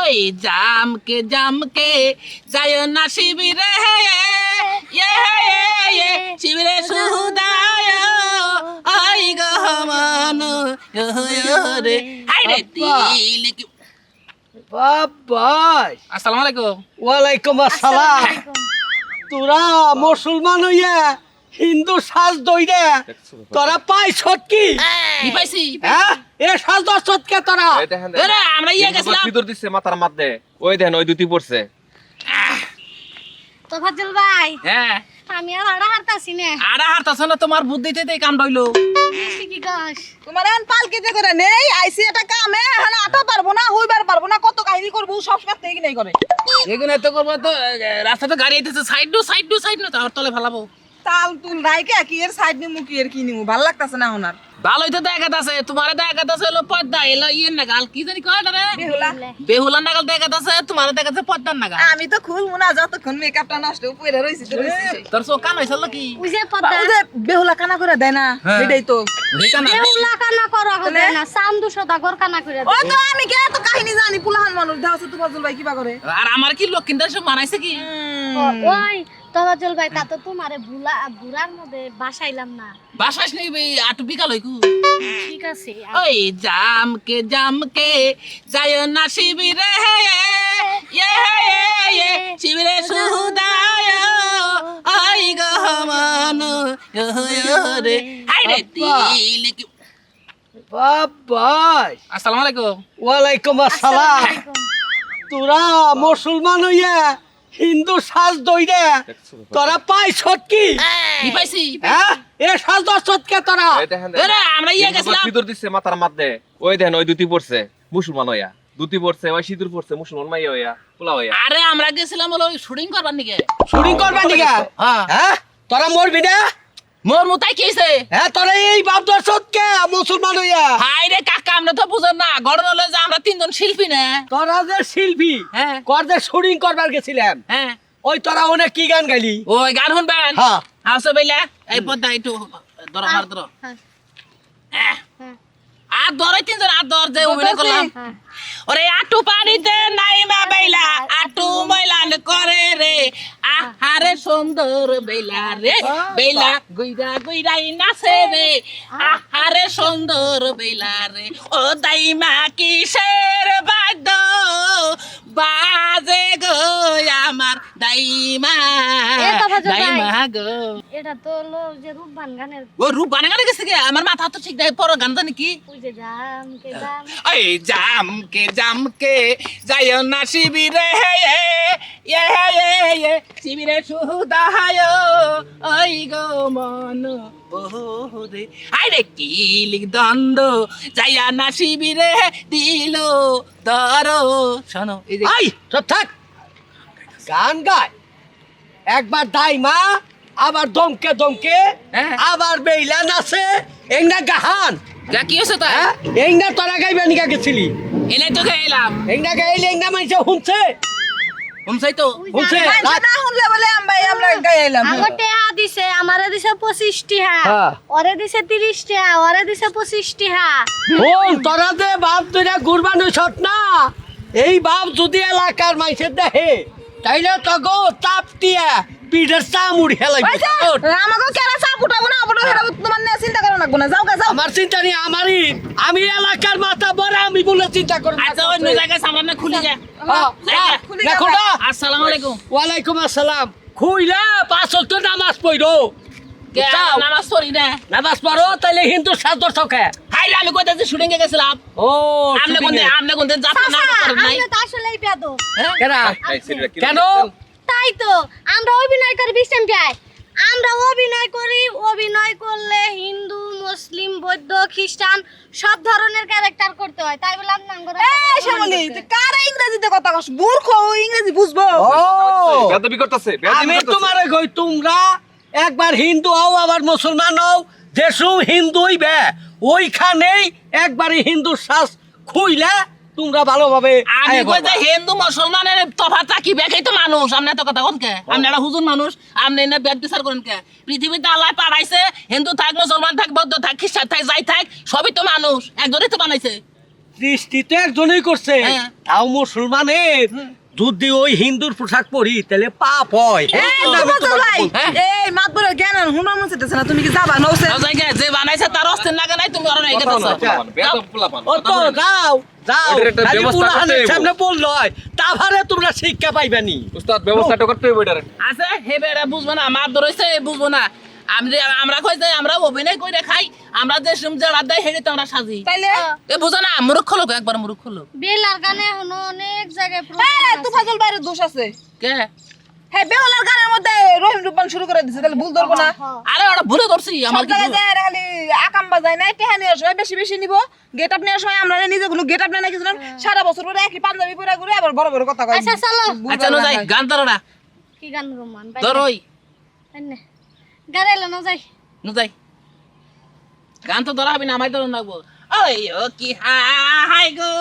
ওই জামকে জামকে যায় না শিবিরে ইয়ে ইয়ে শিবিরে সুদায় আই গহমান রে হাই রে কি আসসালামু আলাইকুম। ওয়ালাইকুম আসসালাম। তোরা মুসলমান হইয়া হিন্দু সাজ দইরে তোরা পাইছ কি? কি পাইছি হ্যাঁ এ সাজ দর্শত কে তোরা। এই আমরা ইয়ে গেছিলাম। সিঁদুর দিচ্ছে মাথার মধ্যে। ওই দেখেন ওই দুটি পড়ছে। তো ফাজল ভাই হ্যাঁ। আমি আর আড়া হারতাছি না। আরা হারতাছ না তোমার বুদ্ধিতে তো এই কাম তুই কি গাছ তোমার এখন পালকিতে করে নেই আইসি এটা কামে এখন আটা পারব না হইবার পারব না কত কাহিনী করব সব সময় থেকে নেই করে এগুলো তো করব তো রাস্তাতে গাড়ি আইতেছে side to side to side না তার তলে ফেলাবো। তাল তুল রাইকে কি এর সাইড নিমু কি এর কি নিমু? ভালো লাগতাছে না আর ভালোই তো দেখাত আছে তোমার দেখাত আছে হলো পর্দা এলো ইয়ে নাগাল কি জানি কয় রে বেহুলা। বেহুলা নাগাল দেখাত আছে তোমার দেখাত আছে পর্দার নাগাল। আমি তো খুলবো না যতক্ষণ মেকআপটা নষ্ট পরে রইছি তো রইছি। তোর চোখ কান হয়েছিল কি? ওই যে পদ্মা। ওই যে বেহুলা কানা করে দেয় না হ্যাঁ। এটাই তো। বেহুলা কানা। করো হবে না চান্দু সদা গর কানা করে ও তো আমি কে? এত কাহিনী জানি পুলাহান মানুষ দেওয়া তো ফজল ভাই কিবা করে। আর আমার কি লক্ষিন্দার সব মানাইছে কি? ওই তো ফাজল ভাই তা তো তোমারে বুলা বুড়ার মধ্যে বাসাইলাম না। বাসাস নেই বে আটু বিকাল হইকু। ঠিক আছে ওই জামকে জামকে যায় না শিবিরে। ইয়ে ইয়ে শিবিরে সুদায় আই গহমান রে। হাই রে তিল কি বাবাই আসসালামু আলাইকুম। ওয়ালাইকুম আসসালাম। তোরা মুসলমান হইয়া হিন্দু সাজ দইরে তোরা পাই কি? কি পাইছি? হ্যাঁ? এ সাজ দর্শত কে তোরা। আরে আমরা ইয়ে গেছিলাম। সিঁদুর দিছে মাথার মধ্যে ওই দেন ওই দুটি পড়ছে মুসলমান হইয়া। দুটি পড়ছে ওই সিঁদুর পড়ছে মুসলমান মাইয়া হইয়া পোলা হইয়া। আরে আমরা গেছিলাম ওই শুটিং করবার নিকে শুটিং করবার নিগে? হ্যাঁ। হ্যাঁ? তোরা মরবি না মোর মুতাই কি হইছে? হ্যাঁ তোরা এই বাপ দর্শত কে মুসলমান হইয়া। হাই রে কাকা আমরা তো বুঝেন না ঘটনা হলো যে আমরা তিনজন শিল্পী না। তোরা যে শিল্পী হ্যাঁ। কর যে শুটিং করবার গেছিলাম হ্যাঁ। ওই তোরা অনেক কি গান গাইলি? ওই গান শুনবেন? হ্যাঁ। আসো বেলা এই পদ্মা একটু ধরো মার ধরো। হ্যাঁ, হ্যাঁ। হ্যাঁ, আর ধরে তিনজন আর ধর যে অভিনয় করলাম। হ্যাঁ। ওরে আটু পানিতে নাইমা বেলা আটু ময়লান করে রে। আহারে সুন্দর বেলা রে বেলা গুইরা গুইরাই নাচে রে। আহারে সুন্দর বেলা রে ও দাইমা কিসের বাদ্য? বাজে গো আমার দাইমা দাইমা গো। এটা তো হলো যে রূপবান গানের। ও রূপ বানে গানে গেছে কি? আমার মাথা তো ঠিক নাই পর গান জানি কি ওই যে জাম কে জাম। ওই জামকে জামকে যায় না শিবিরে ইয়ে ইয়ে শিবিরে সুদায় ওই গো মন বহুরে আরে কি লিখ দ্বন্দ্ব যায় না শিবিরে দিল দর শোনো এই চুপ থাক গান গায় একবার দাইমা আবার দমকে দমকে। আবার বেইলা নাচে এংনা গাহান যা কি তাই হ্যাঁ এংনা তোরা গাইবা নিকা গেছিলি এনে তো খেলাম এংনা গাইলে এংনা মাইছে শুনছে তো? না বলে আমরা আমরা গাই আমার টেহা দিছে আমারে দিছে টিহা হ্যাঁ। ওরে দিছে তিরিশ টিহা ওরে দিছে পঁচিশ টিহা শোন তোরা যে বাপ ছট না এই বাপ যদি এলাকার মাইছে দেখে তাইলে তো গো তাপ দিয়া পিঠের চামুড়ি হেলাই আমাকে কেরা চা ফুটাবো না ফুটাবো সেটা তোমার নিয়ে চিন্তা করো না। যাও যাও। আমার চিন্তা নেই আমারই। আমি এলাকার বড় আমি বলে চিন্তা করব আচ্ছা অন্য জায়গায় সামনে খুলে যা। হ্যাঁ, জায়গা। খুলি দেখো যাও আলাইকুম। আসসালাম। খুইলা পাঁচ তো নামাজ পড়ো। কে নামাজ পড়ি না? নামাজ পড়ো তাইলে হিন্দু সাদর চোখে হাই রে, আমি কইতাছি শুটিং এ গেছিলাম। ও আমনে কোন আমনে কোন যাত্রা না করেন নাই? আপনি তো আসলেই বেয়াদব। হ্যাঁ? কেনা এই সিঁদুরটা কি কেন? তাই তো আমরা অভিনয় করি বিশ্রাম পাই আমরা অভিনয় করি অভিনয় করলে হিন্দু মুসলিম বৌদ্ধ খ্রিস্টান সব ধরনের ক্যারেক্টার করতে হয়। তাই বলে আপনার ঘরে এই শ্যামলি তুই কার ইংরেজিতে কথা কস? মূর্খ ও ইংরেজি বুঝব। ও! বেদবি করতেছে আমি তোমারে কই তোমরা একবার হিন্দু হও আবার মুসলমান হও যেসব হিন্দু হইবে ওইখানেই একবারে হিন্দু শ্বাস খুইলে তোমরা ভালোভাবে আমি কই যে হিন্দু মুসলমানের তফাতটা কি বেকাই তো মানুষ আপনি এত কথা কোন কে? আপনি একটা হুজুর মানুষ আপনি না বেদ বিচার করেন কে? পৃথিবীতে আল্লাহ পাড়াইছে হিন্দু থাক মুসলমান থাক বৌদ্ধ থাক খ্রিস্টান থাক যাই থাক সবই তো মানুষ একজনই তো বানাইছে। সৃষ্টি তো একজনই করছে। হ্যাঁ। তাও মুসলমানের যদি ওই হিন্দুর পোশাক পরি তাহলে পাপ হয়। এই মাতবরের জ্ঞান আর হুনার মন না তুমি কি যাবা? নৌসে গে, যে বানাইছে তার অস্থির লাগে নাই তুমি ওরা নাই কথা বলো, গেতেছ পোলাপান, বেয়াদব পোলাপান, ও তো যাও যাও। খালি পুরাহানের সামনে বলল হয় তারপরে তোমরা শিক্ষা পাইবানি উস্তাদ ব্যবস্থাটা করতে হবে এটার। আছে হে বেড়া বুঝব না মার ধরেছে বুঝব না। আমরা কই যাই আমরা অভিনয় কইরে খাই আমরা যে সুম দেয় হেড়ে তো আমরা সাজি। তাইলে? এ বুঝো না মূর্খ লোক একবার মূর্খ লোক। বেলার গানে এখনও অনেক জায়গায় আছে। তুফাজুল বাইরের দোষ আছে। কে? হ্যাঁ বেওলার গানের মধ্যে রহিম রূপান শুরু করে দিছে তাহলে ভুল ধরবো না। হ্যাঁ। আরে ওটা ভুলে ধরছি আমার কি আকাম বাজায় নাই টেহা নেওয়ার সময় বেশি বেশি নিব। গেট আপ নেওয়ার সময় আমরা নিজেগুলো গেট আপ নেয় না কিছু না সারা বছর পরে একই পাঞ্জাবি পরে ঘুরে আবার বড় বড় কথা কয়। আচ্ছা চলো। আচ্ছা নো যাই গান ধরোটা কি গান রোমান ধরোই। গাড়ি এলো না যাই। নো যাই। গান তো ধরা হবে না আমায় তো নাকবো ওই ও কি হাই গো